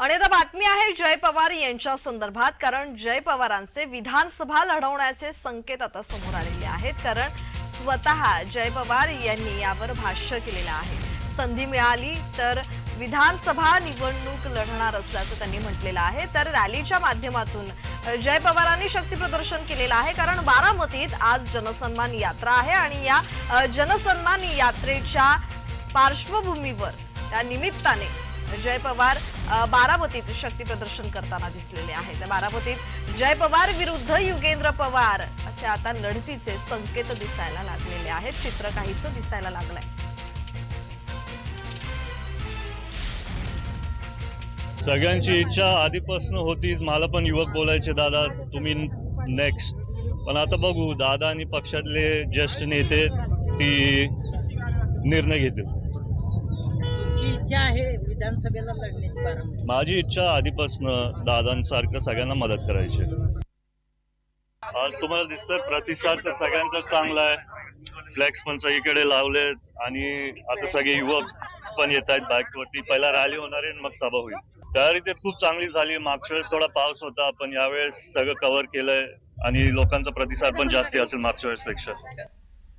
आणि आता बातमी आहे जय पवार यांच्या संदर्भात कारण जय पवारांचे विधानसभा लढवण्याचे संकेत आता समोर आलेले आहेत कारण स्वतः जय पवार यांनी यावर भाष्य केलेलं आहे. संधी मिळाली तर विधानसभा निवडणूक लढणार असल्याचं त्यांनी म्हटलेलं आहे. तर रॅलीच्या माध्यमातून जय पवारांनी शक्ती प्रदर्शन केलेलं आहे कारण बारामतीत आज जनसन्मान यात्रा आहे आणि या जनसन्मान यात्रेच्या पार्श्वभूमीवर त्या निमित्ताने जय पवार बारामतीत शक्ती प्रदर्शन करताना दिसलेले आहेत. बारामतीत जय पवार विरुद्ध युगेंद्र पवार असे आता लढतीचे संकेत दिसायला लागलेले आहेत. चित्र काहीसं दिसायला लागलंय. सगळ्यांची इच्छा आधीपासून होती मला पण युवक बोलायचे दादा तुम्ही नेक्स्ट पण आता बघू दादा आणि पक्षातले ज्येष्ठ नेते ती निर्णय घेतील. इच्छा आहे विधानसभेला लढण्याची माझी इच्छा आधीपासून दादांसारखं सगळ्यांना मदत करायची. आज तुम्हाला दिसतंय प्रतिसाद तर सगळ्यांचा चांगला आहे. फ्लेक्स पण सगळीकडे लावलेत आणि आता सगळे युवक पण येत आहेत बाईकवरती. पहिला रॅली होणार आहे मग सभा होईल. तयारी ते खूप चांगली झाली. मागच्या वेळेस थोडा पाऊस होता पण यावेळेस सगळं कव्हर केलंय आणि लोकांचा प्रतिसाद पण जास्ती असेल मागच्या वेळेस पेक्षा